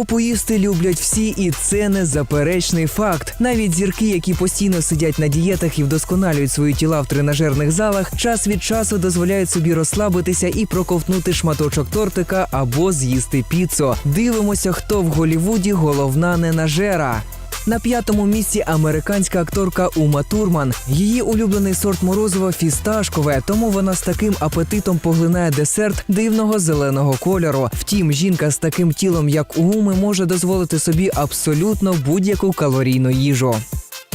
Попоїсти люблять всі, і це незаперечний факт. Навіть зірки, які постійно сидять на дієтах і вдосконалюють свої тіла в тренажерних залах, час від часу дозволяють собі розслабитися і проковтнути шматочок тортика або з'їсти піцу. Дивимося, хто в Голівуді головна ненажера. На п'ятому місці американська акторка Ума Турман. Її улюблений сорт морозива фісташкове, тому вона з таким апетитом поглинає десерт дивного зеленого кольору. Втім, жінка з таким тілом, як у Уми, може дозволити собі абсолютно будь-яку калорійну їжу.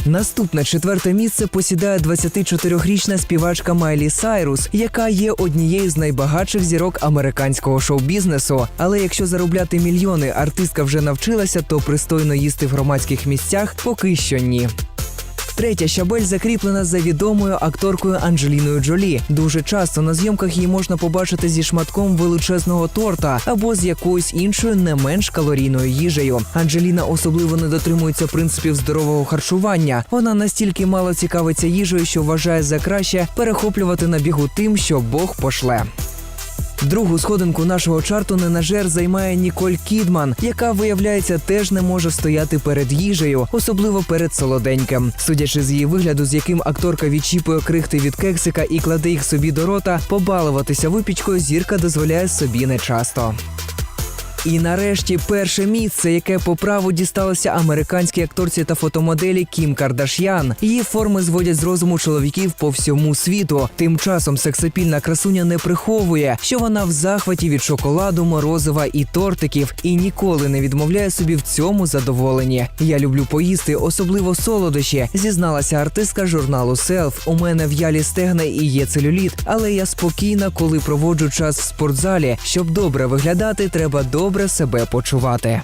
Наступне четверте місце посідає 24-річна співачка Майлі Сайрус, яка є однією з найбагатших зірок американського шоу-бізнесу. Але якщо заробляти мільйони артистка вже навчилася, то пристойно їсти в громадських місцях поки що ні. Третя щабель закріплена за відомою акторкою Анджеліною Джолі. Дуже часто на зйомках її можна побачити зі шматком величезного торта або з якоюсь іншою не менш калорійною їжею. Анджеліна особливо не дотримується принципів здорового харчування. Вона настільки мало цікавиться їжею, що вважає за краще перехоплювати на бігу тим, що Бог пошле. Другу сходинку нашого чарту ненажер займає Ніколь Кідман, яка виявляється теж не може стояти перед їжею, особливо перед солоденьким. Судячи з її вигляду, з яким акторка відчіпує крихти від кексика і кладе їх собі до рота, побалуватися випічкою зірка дозволяє собі нечасто. І нарешті перше місце, яке по праву дісталося американській акторці та фотомоделі Кім Кардаш'ян. Її форми зводять з розуму чоловіків по всьому світу. Тим часом сексапільна красуня не приховує, що вона в захваті від шоколаду, морозива і тортиків, і ніколи не відмовляє собі в цьому задоволенні. Я люблю поїсти, особливо солодощі, зізналася артистка журналу Селф. У мене в'ялі стегна і є целюліт, але я спокійна, коли проводжу час в спортзалі. Щоб добре виглядати, треба добре себе почувати.